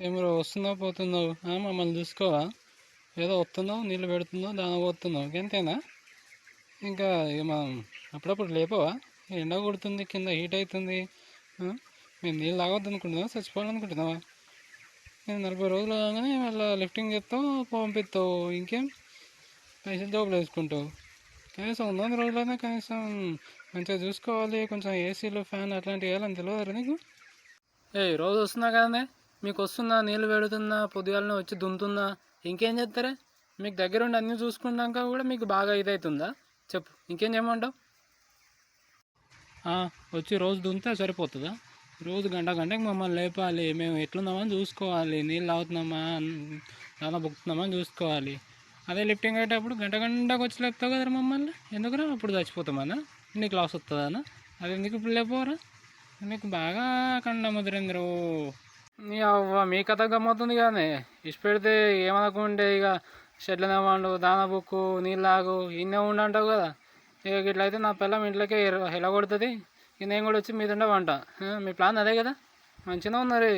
ఏమో వస్తున్నావు పోతున్నావు మమ్మల్ని చూసుకోవా? ఏదో వస్తున్నావు నీళ్ళు పెడుతున్నావు దాని పోతున్నావు అంతేనా ఇంకా ఇక మనం అప్పుడప్పుడు లేపవా? ఎండ కొడుతుంది కింద హీట్ అవుతుంది మేము నీళ్ళు తాగొద్దు అనుకుంటున్నావా చచ్చిపోవాలనుకుంటున్నావా? నేను నలభై రోజులు కాగానే మళ్ళీ లిఫ్టింగ్ చేస్తావు పంపిస్తావు ఇంకేం? పైసలు జాబులు వేసుకుంటావు. కనీసం వంద రోజులైనా కనీసం మంచిగా చూసుకోవాలి కొంచెం ఏసీలు ఫ్యాన్ అట్లాంటివి వేయాలని తెలియదు నీకు? ఏ రోజు వస్తున్నా కదనే మీకు వస్తున్నా నీళ్ళు పెడుతున్నా పొద్దుగాలనే వచ్చి దున్నుతున్నా ఇంకేం చేస్తారే? మీకు దగ్గర ఉండి అన్నీ చూసుకున్నాక కూడా మీకు బాగా ఇదవుతుందా చెప్పు ఇంకేం చేయమంటావు? వచ్చి రోజు దున్నితే సరిపోతుందా? రోజు గంట గంటకి మమ్మల్ని లేపాలి మేము ఎట్లున్నామని చూసుకోవాలి నీళ్ళు తాగుతున్నామా దానా బుక్కుతున్నామా అని చూసుకోవాలి. అదే లిఫ్టింగ్ అయ్యేటప్పుడు గంట గంటకు వచ్చి లేపుతావు కదరా మమ్మల్ని? ఎందుకురా అప్పుడు చచ్చిపోతామన్నా నీకు లాస్ వస్తుందన్నా అది ఎందుకు ఇప్పుడు లేపోరా నీకు బాగా కండ ముదిరేంద్రు ఇక అవ్వ మీ కథ గమ్మవుతుంది కానీ ఇష్ట పెడితే ఏమనకుంటే ఇక షెడ్లనే వండు దాన బుక్కు నీళ్ళు తాగు ఇన్నే ఉండంటావు కదా. ఇక ఇట్లయితే నా పిల్లం ఇంట్లోకే ఎలా కొడుతుంది? ఇక నేను కూడా వచ్చి మీద వంట మీ ప్లాన్ అదే కదా? మంచిగా ఉన్నారు